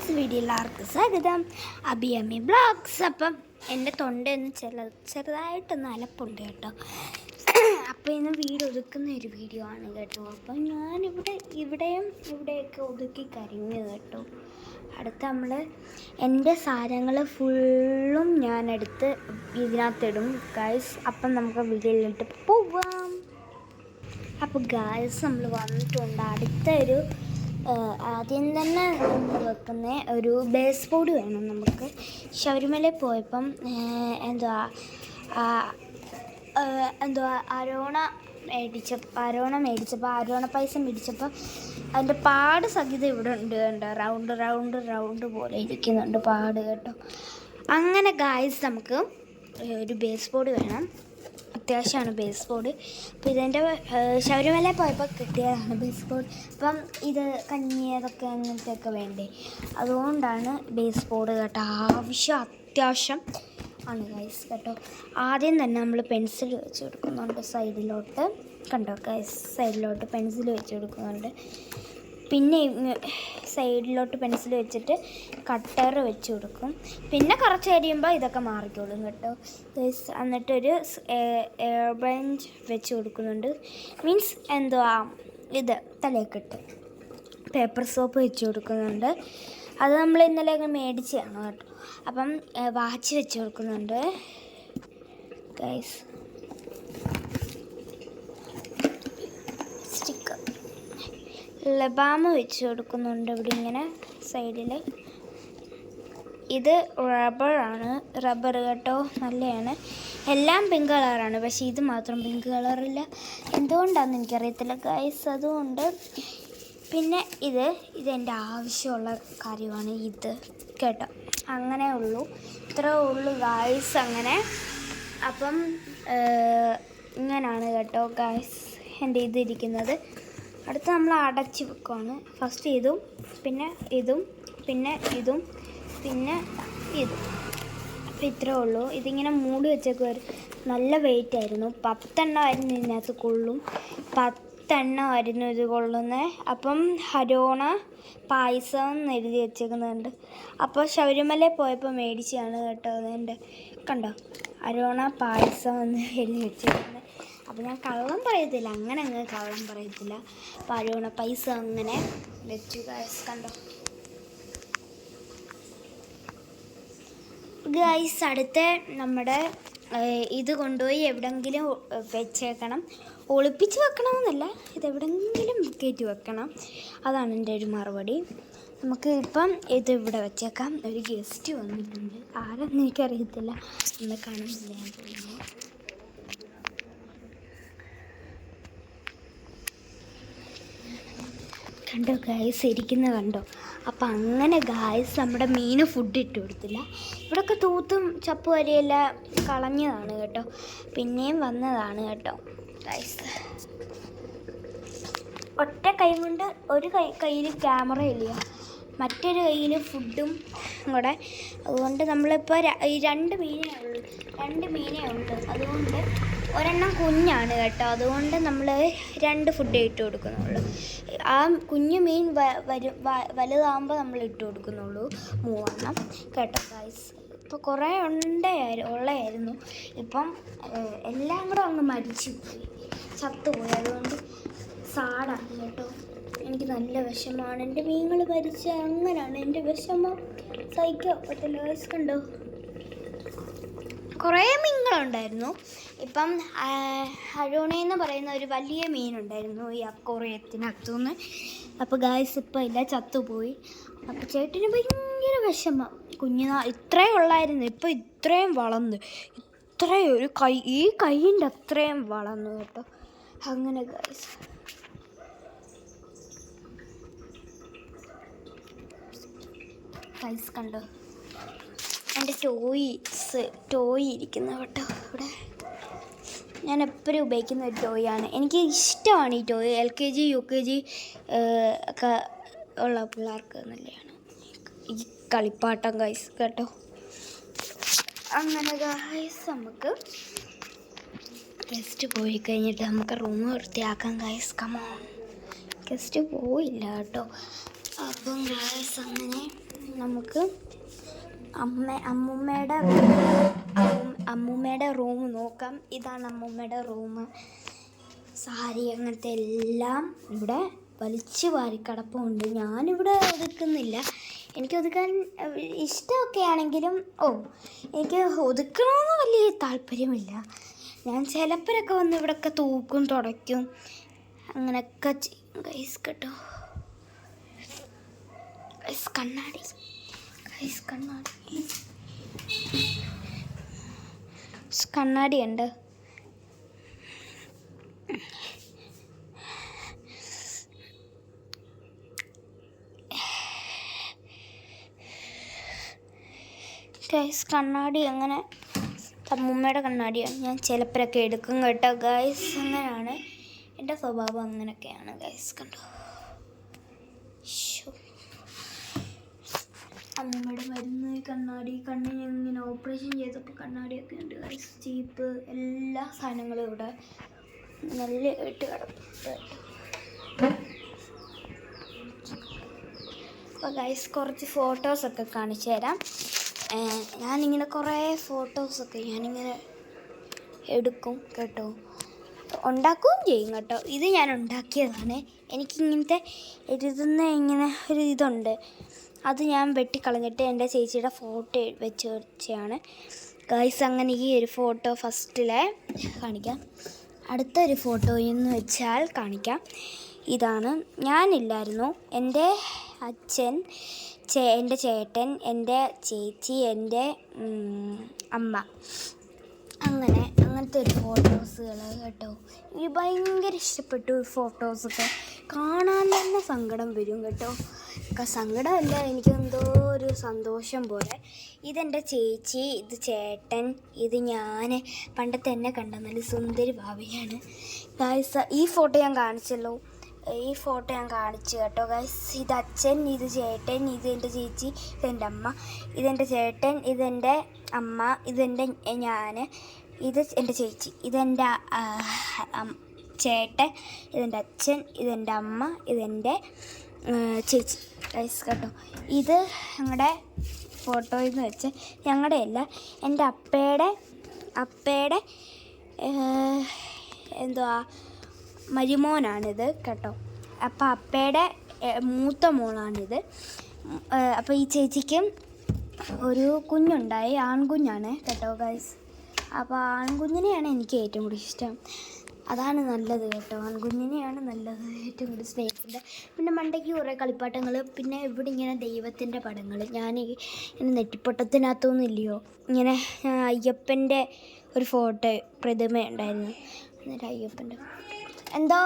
Friends video എല്ലാവർക്കും സ്വാഗതം. അഭിയമ്മി ബ്ലോഗ്സ്. അപ്പം എന്റെ തൊണ്ടയൊന്ന് ചെറു ചെറുതായിട്ടൊന്ന് അലപ്പുണ്ട് കേട്ടോ. അപ്പോൾ ഇന്ന് വീട് ഒതുക്കുന്ന ഒരു വീഡിയോ ആണ് കേട്ടോ. അപ്പം ഞാനിവിടെ ഇവിടെയും ഇവിടെയൊക്കെ ഒതുക്കി കരിഞ്ഞു കേട്ടോ. അടുത്ത് നമ്മൾ എന്റെ സാധനങ്ങൾ ഫുള്ളും ഞാനെടുത്ത് ഇതിനകത്തിടും. ഗൈസ് അപ്പം നമുക്ക് വീട്ടിലിട്ട് പോവാം. അപ്പോൾ ഗൈസ് നമ്മൾ വന്നിട്ടുണ്ട് അടുത്ത ഒരു ആ, ആദ്യം തന്നെ വെക്കുന്ന ഒരു ബേസ് ബോർഡ് വേണം നമുക്ക്. ശബരിമല പോയപ്പം എന്തുവാ എന്തുവാ അരോണ മേടിച്ച അരോണ മേടിച്ചപ്പോൾ അരോണ പൈസ മേടിച്ചപ്പോൾ അതിന്റെ പാട് സഹിതം ഇവിടെ ഉണ്ട് കേട്ടോ റൗണ്ട് റൗണ്ട് റൗണ്ട് പോലെ ഇരിക്കുന്നുണ്ട് പാട് കേട്ടോ. അങ്ങനെ ഗായ്സ് നമുക്ക് ഒരു ബേസ് ബോർഡ് വേണം. അത്യാവശ്യമാണ് ബേസ് ബോർഡ് അപ്പോൾ ഇതിന്റെ ശബരിമല പോയപ്പോൾ കിട്ടിയതാണ് ബേസ് ബോർഡ് അപ്പം ഇത് കഞ്ഞി അതൊക്കെ അങ്ങനത്തെയൊക്കെ വേണ്ടേ? അതുകൊണ്ടാണ് ബേസ് ബോർഡ് കേട്ടോ ആവശ്യം അത്യാവശ്യം ആണ് ഗൈസ് കേട്ടോ. ആദ്യം തന്നെ നമ്മൾ പെൻസിൽ വെച്ച് കൊടുക്കുന്നുണ്ട് സൈഡിലോട്ട് കണ്ടോ ഗൈസ് സൈഡിലോട്ട് പെൻസിൽ വെച്ച് കൊടുക്കുന്നുണ്ട്. പിന്നെ സൈഡിലോട്ട് പെൻസിൽ വെച്ചിട്ട് കട്ടർ വെച്ച് കൊടുക്കും. പിന്നെ കുറച്ച് കഴിയുമ്പോൾ ഇതൊക്കെ മാറിക്കോളും കേട്ടോ. എന്നിട്ടൊരു ബെഞ്ച് വെച്ച് കൊടുക്കുന്നുണ്ട്. മീൻസ് എന്തുവാ? ഇത് തലയൊക്കെട്ട്. പേപ്പർ സോപ്പ് വെച്ച് കൊടുക്കുന്നുണ്ട്. അത് നമ്മൾ ഇന്നലെ മേടിച്ചതാണ് കേട്ടോ. അപ്പം വാച്ച് വെച്ച് കൊടുക്കുന്നുണ്ട്. ഗൈസ് ലബാമ വെച്ച് കൊടുക്കുന്നുണ്ട് ഇവിടെ ഇങ്ങനെ സൈഡിൽ ഇത് റബ്ബറാണ് റബ്ബർ കേട്ടോ നല്ലതാണ് എല്ലാം പിങ്ക് കളറാണ് പക്ഷേ ഇത് മാത്രം പിങ്ക് കളറില്ല എന്തുകൊണ്ടാണെന്ന് എനിക്കറിയത്തില്ല ഗൈസ് അതുകൊണ്ട് പിന്നെ ഇത് ഇതെന്റെ ആവശ്യമുള്ള കാര്യമാണ് ഇത് കേട്ടോ. അങ്ങനെ ഉള്ളൂ. ഇത്രേ ഉള്ളൂ ഗായ്സ് അങ്ങനെ. അപ്പം ഇങ്ങനെയാണ് കേട്ടോ ഗായ്സ് എന്റെ ഇതിരിക്കുന്നത്. അടുത്ത് നമ്മൾ അടച്ച് വെക്കുവാണ്. ഫസ്റ്റ് ഇതും പിന്നെ ഇതും പിന്നെ ഇതും പിന്നെ ഇതും. അപ്പം ഇത്രേ ഉള്ളൂ. ഇതിങ്ങനെ മൂടി വെച്ചേക്കുമായിരുന്നു നല്ല വെയിറ്റ് ആയിരുന്നു. പത്തെണ്ണമായിരുന്നു ഇതിനകത്ത് കൊള്ളും. പത്തെണ്ണമായിരുന്നു ഇത് കൊള്ളുന്നത് അപ്പം ഹരോണ പായസം എന്ന് എഴുതി വെച്ചേക്കുന്നുണ്ട്. അപ്പോൾ ശബരിമല പോയപ്പോൾ മേടിച്ചാണ് കേട്ടോ. അതെന്റെ കണ്ടോ? ഹരോണ പായസം എന്ന് എഴുതി വെച്ചേക്കുന്നത് അപ്പോൾ ഞാൻ കള്ളം പറയത്തില്ല. അങ്ങനെ അങ്ങ് കള്ളം പറയത്തില്ല. അപ്പോൾ പൈസ അങ്ങനെ വെച്ചു ഗൈസ് കണ്ടോ? ഗൈസ് അടുത്ത നമ്മുടെ ഇത് കൊണ്ടുപോയി എവിടെങ്കിലും വെച്ചേക്കണം. ഒളിപ്പിച്ച് വെക്കണമെന്നല്ല ഇത് എവിടെങ്കിലും കയറ്റി വെക്കണം. അതാണ് എന്റെ ഒരു മറുപടി. നമുക്ക് ഇപ്പം ഇത് ഇവിടെ വെച്ചേക്കാം. ഒരു ഗസ്റ്റ് വന്നിട്ടുണ്ട്. ആരെന്ന് എനിക്കറിയത്തില്ല. ഒന്ന് കാണുന്നില്ല ഞാൻ തോന്നുന്നു കണ്ടോ ഗായ്സ് ഇരിക്കുന്ന കണ്ടോ? അപ്പം അങ്ങനെ ഗായ്സ് നമ്മുടെ മീന് ഫുഡ് ഇട്ട് കൊടുത്തില്ല. ഇവിടെയൊക്കെ തൂത്തും ചപ്പ് വരെയെല്ലാം കളഞ്ഞതാണ് കേട്ടോ. പിന്നെയും വന്നതാണ് കേട്ടോ ഗായ്സ് ഒറ്റ കൈ കൊണ്ട് ഒരു കൈ കയ്യിൽ ക്യാമറ ഇല്ല. മറ്റൊരു കയ്യിൽ ഫുഡും കൂടെ. അതുകൊണ്ട് നമ്മളിപ്പോൾ ഈ രണ്ട് മീനേ ഉള്ളൂ. രണ്ട് മീനേ ഉള്ളൂ. അതുകൊണ്ട് ഒരെണ്ണം കുഞ്ഞാണ് കേട്ടോ. അതുകൊണ്ട് നമ്മൾ രണ്ട് ഫുഡ് ഇട്ട് കൊടുക്കുന്നുള്ളൂ. ആ കുഞ്ഞു മീൻ വരും വലുതാകുമ്പോൾ നമ്മൾ ഇട്ട് കൊടുക്കുന്നുള്ളൂ. മൂന്നെണ്ണം. കേട്ടോ ഗൈസ് ഇപ്പോൾ കുറേ ഉണ്ടായിരുന്നു ഉള്ളതായിരുന്നു ഇപ്പം എല്ലാം കൂടെ അങ്ങ് മരിച്ചു പോയി ചത്തുപോയി. അതുകൊണ്ട് സാടാണ് കേട്ടോ. എനിക്ക് നല്ല വിഷമമാണ് എന്റെ മീനുകൾ മരിച്ച അങ്ങനെയാണ് എന്റെ വിഷമം സഹിക്കോ? പറ്റില്ല വയസ്സുണ്ടോ കുറേ മീനുകളുണ്ടായിരുന്നു ഇപ്പം അഴോണ എന്ന് പറയുന്ന ഒരു വലിയ മീനുണ്ടായിരുന്നു ഈ അക്കോറിയത്തിനകത്തുനിന്ന് അപ്പോൾ ഗായ്സ് ഇപ്പം ഇല്ല ചത്തുപോയി. അപ്പോൾ ചേട്ടന് ഭയങ്കര വിഷമം. കുഞ്ഞുനാ ഇത്രയും ഉള്ളായിരുന്നു. ഇപ്പം ഇത്രയും വളർന്നു. ഇത്രയും ഒരു കൈ ഈ കൈയിന്റെ അത്രയും വളർന്നു കേട്ടോ. അങ്ങനെ ഗായ്സ് ഗൈസ് കണ്ടോ? എന്റെ ടോയ്സ് ടോയ് ഇരിക്കുന്ന കേട്ടോ ഇവിടെ. ഞാൻ എപ്പോഴും ഉപയോഗിക്കുന്ന ഒരു ടോയ് ആണ്. എനിക്ക് ഇഷ്ടമാണ് ഈ toy L K G U K G ഒക്കെ ഉള്ള പിള്ളേർക്ക് നല്ലതാണ്. ഈ കളിപ്പാട്ടം ഗൈസ് കേട്ടോ. അങ്ങനെ ഗൈസ് നമുക്ക് ഗസ്റ്റ് പോയി കഴിഞ്ഞിട്ട് നമുക്ക് റൂം വൃത്തിയാക്കാം ഗൈസ് കമോൺ ഗസ്റ്റ് പോയില്ല കേട്ടോ. അപ്പം ഗൈസ് അങ്ങനെ നമുക്ക് അമ്മ അമ്മൂമ്മയുടെ അമ്മൂമ്മയുടെ റൂം നോക്കാം. ഇതാണ് അമ്മൂമ്മയുടെ റൂം. സാരി അങ്ങനത്തെ എല്ലാം ഇവിടെ വലിച്ചു വാരി കിടപ്പുണ്ട്. ഞാനിവിടെ ഒതുക്കുന്നില്ല. എനിക്ക് ഒതുക്കാൻ ഇഷ്ടമൊക്കെ ആണെങ്കിലും ഓ എനിക്ക് ഒതുക്കണമെന്ന് വലിയ താല്പര്യമില്ല. ഞാൻ ചിലപ്പോഴൊക്കെ വന്ന് ഇവിടെയൊക്കെ തൂക്കും തുടയ്ക്കും. അങ്ങനെയൊക്കെ ചെയ്യും കൈസ് കേട്ടോ. കണ്ണാടി കണ്ണാടി ഉണ്ട് ഗൈസ് കണ്ണാടി അങ്ങനെ അമ്മൂമ്മയുടെ കണ്ണാടിയാണ് ഞാൻ ചിലപ്പോഴൊക്കെ എടുക്കും കേട്ടോ. ഗൈസ് അങ്ങനെയാണ്. എന്റെ സ്വഭാവം അങ്ങനെയൊക്കെയാണ് ഗൈസ് കണ്ടോ? അമ്മൂമ്മയുടെ മരുന്ന് കണ്ണാടി കണ്ണിന് ഇങ്ങനെ ഓപ്പറേഷൻ ചെയ്തപ്പോൾ കണ്ണാടിയൊക്കെ ഉണ്ട് ചീപ്പ് എല്ലാ സാധനങ്ങളും ഇവിടെ നല്ല ഇട്ട് കിടപ്പുണ്ട്. അപ്പോൾ ഗൈസ് കുറച്ച് ഫോട്ടോസൊക്കെ കാണിച്ചു തരാം. ഞാനിങ്ങനെ കുറേ ഫോട്ടോസൊക്കെ ഞാനിങ്ങനെ എടുക്കും കേട്ടോ. ഉണ്ടാക്കുകയും ചെയ്യും കേട്ടോ. ഇത് ഞാൻ ഉണ്ടാക്കിയതാണ്. എനിക്കിങ്ങനത്തെ എഴുതുന്ന ഇങ്ങനെ ഒരു ഇതുണ്ട്. അത് ഞാൻ വെട്ടിക്കളഞ്ഞിട്ട് എന്റെ ചേച്ചിയുടെ ഫോട്ടോ വെച്ച് വെച്ചാണ് ഗൈസ് അങ്ങനെ ഈ ഒരു ഫോട്ടോ ഫസ്റ്റിലെ കാണിക്കാം. അടുത്ത ഒരു ഫോട്ടോ എന്ന് വെച്ചാൽ കാണിക്കാം. ഇതാണ്. ഞാനില്ലായിരുന്നു. എന്റെ അച്ഛൻ ചേ എന്റെ ചേട്ടൻ എന്റെ ചേച്ചി എന്റെ അമ്മ. അങ്ങനെ അങ്ങനത്തെ ഒരു ഫോട്ടോസുകൾ കേട്ടോ. എനിക്ക് ഭയങ്കര ഇഷ്ടപ്പെട്ടു ഫോട്ടോസൊക്കെ. കാണാൻ തന്നെ സങ്കടം വരും കേട്ടോ. സങ്കടമല്ല എനിക്കെന്തോ ഒരു സന്തോഷം പോലെ. ഇതെന്റെ ചേച്ചി ഇത് ചേട്ടൻ ഇത് ഞാൻ പണ്ടത്തെ എന്നെ കണ്ട നല്ല സുന്ദരി ഭാവിയാണ്. ഗായ്സ് ഈ ഫോട്ടോ ഞാൻ കാണിച്ചല്ലോ. ഈ ഫോട്ടോ ഞാൻ കാണിച്ചു കേട്ടോ ഗൈസ് ഇത് അച്ഛൻ ഇത് ചേട്ടൻ ഇത് എന്റെ ചേച്ചി ഇതെന്റെ അമ്മ ഇതെന്റെ ചേട്ടൻ ഇതെന്റെ അമ്മ ഇതെന്റെ ഞാൻ ഇത് എന്റെ ചേച്ചി ഇതെന്റെ ചേട്ടൻ ഇതെന്റെ അച്ഛൻ ഇതെന്റെ അമ്മ ഇതെന്റെ ചേച്ചി ഗൈസ് കേട്ടോ ഇത് ഞങ്ങളുടെ ഫോട്ടോയിൽ നിന്ന് വെച്ച് ഞങ്ങളുടെ അല്ല എന്റെ അപ്പയുടെ അപ്പയുടെ എന്തുവാ മരുമോനാണിത് കേട്ടോ. അപ്പം അപ്പയുടെ മൂത്ത മോളാണിത്. അപ്പോൾ ഈ ചേച്ചിക്കും ഒരു കുഞ്ഞുണ്ടായി ആൺകുഞ്ഞാണ് കേട്ടോ ഗൈസ് അപ്പോൾ ആൺകുഞ്ഞിനെയാണ് എനിക്ക് ഏറ്റവും കൂടുതൽ ഇഷ്ടം. അതാണ് നല്ലത് കേട്ടോ. ആൺകുഞ്ഞിനെയാണ് നല്ലത്. ഏറ്റവും കൂടുതൽ സ്നേഹിക്കുന്നത്. പിന്നെ മണ്ടയ്ക്ക് കുറേ കളിപ്പാട്ടങ്ങൾ. പിന്നെ ഇവിടെ ഇങ്ങനെ ദൈവത്തിന്റെ പടങ്ങൾ. ഞാൻ ഇങ്ങനെ നെറ്റിപ്പൊട്ടത്തിനകത്തൊന്നും ഇല്ലയോ. ഇങ്ങനെ അയ്യപ്പന്റെ ഒരു ഫോട്ടോ പ്രതിമ ഉണ്ടായിരുന്നു. എന്നിട്ട് അയ്യപ്പന്റെ എന്തോ?